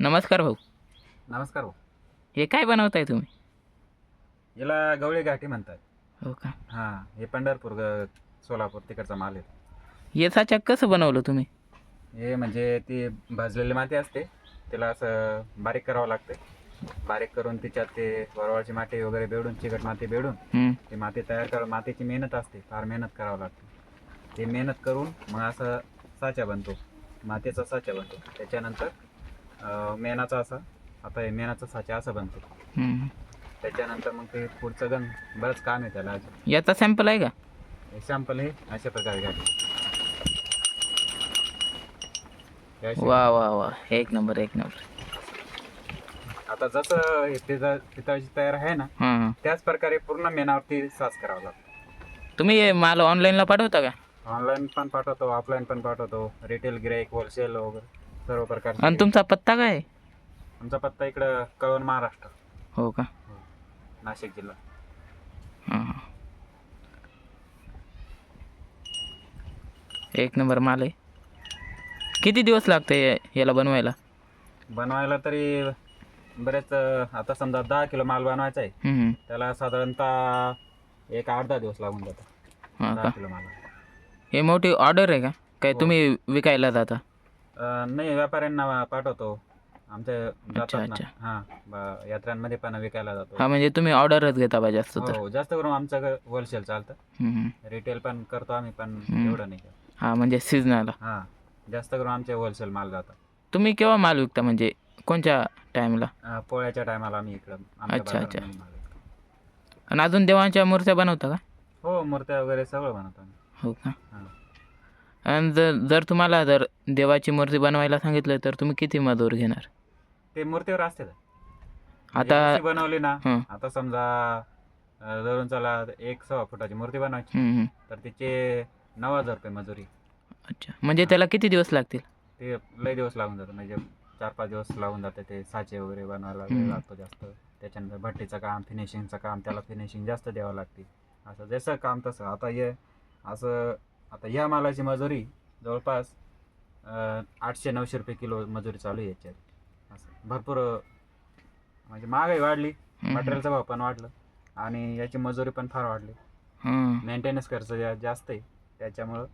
नमस्कार भाऊ. नमस्कार भाऊ. हे काय बनवताय तुम्ही? याला गवळी घाटी म्हणतात. हो का? हां हे पंढरपूर ग सोलापूर तिकडचा माल आहे. हे साच्याक कसं बनवलं तुम्ही? हे म्हणजे ती भाजलेली माती असते तिला असं बारीक करावं लागते. बारीक करून तिच्यात ते वरवाळची माती वगैरे बेडून चिकट माती बेडून हम्म, ती माती तयार कर मातीची मेहनत असते फार मेहनत करावं लागते. ते मेहनत करून मग असं साचा बनतो मातीचा साचा बनतो. त्याच्यानंतर मेणाचा असा आता हे मेणाचा साचा असा बनतो. हम्म. त्याच्यानंतर मग ते पुढचं गण बरंच काम आहे त्याला अजून. याचा सॅम्पल आहे का? हे सॅम्पल हे अशा प्रकारे घ्या हे असे- वा वा वा. एक नंबर एक नंबर. आता जसं हे पितळ पितळाची तयार आहे ना हां त्याच प्रकारे पूर्ण मेनावरती साच करावा लागतो. तुम्ही हे माल ऑनलाईनला पाठवता का? ऑनलाईन पण पाठवतो ऑफलाईन पण पाठवतो. रिटेल गिराईक होलसेल वगैरे. सर्व प्रकारचे. आणि तुमचा पत्ता काय आहे? आमचा पत्ता इकडं कळवण महाराष्ट्र. हो का? नाशिक जिल्हा. हां हां. एक नंबर माल आहे. किती दिवस लागते याला बनवायला? बनवायला तरी बरेच अं, आता समजा दहा किलो माल बनवायचा आहे. हम्म. त्याला साधारणतः एक आठ दहा दिवस लागून जातात. हां का? दहा किलो माल. हे मोठी ऑर्डर आहे का? काय हो. तुम्ही विकायला जाता? नाही व्यापाऱ्यांना पाठवतो आमच्या जातात ना. हा ब- यात्रांमध्ये पण विकायला जातो हा म्हणजे तुम्ही ऑर्डरच घेता पाहिजे जास्त तर हो जास्त करून आमचं होलसेल चालतं हम्म, हम्म. रिटेल पण करतो आम्ही पण हम्म. एवढं नाही करत. हा म्हणजे सीजनला हा जास्त करून आमचे होलसेल माल जातात तुम्ही केव्हा माल विकता म्हणजे कोणत्या टाईमला अं, पोळ्याच्या टायमाला आम्ही इकडं आमच्या अच्छा, अच्छा. माल विकतो. आणि अजून देवांच्या मूर्त्या बनवता का हो मूर्त्या वगैरे सगळं बनवतो आम्ही हो का हा. आणि जर जर तुम्हाला जर देवाची मूर्ती बनवायला सांगितलं तर तुम्ही किती मजूर घेणार? ते मूर्तीवर असते का? आता बनवली ना हं. आता समजा अं, धरून चला एक सव्वा फुटाची मूर्ती बनवायची. तर तिचे नऊ हजार रुपये मजुरी. अच्छा. म्हणजे त्याला किती दिवस लागतील? ते लय दिवस लागून जातं म्हणजे चार पाच दिवस लागून जाते ते साचे वगैरे बनवायला वेळ हम्म. लागतो जास्त. त्याच्यानंतर भट्टीचं काम फिनिशिंगचं काम त्याला फिनिशिंग जास्त द्यावं लागते. असं जसं काम तसं. आता हे असं आता ह्या मालाची मजुरी जवळपास आठशे नऊशे रुपये किलो मजुरी चालू आहे याच्यात. असं. भरपूर म्हणजे महागाई वाढली मटेरियलचा भाव पण वाढलं आणि याची मजुरी पण फार वाढली. मेंटेनन्स खर्च जा- जास्त आहे त्याच्यामुळं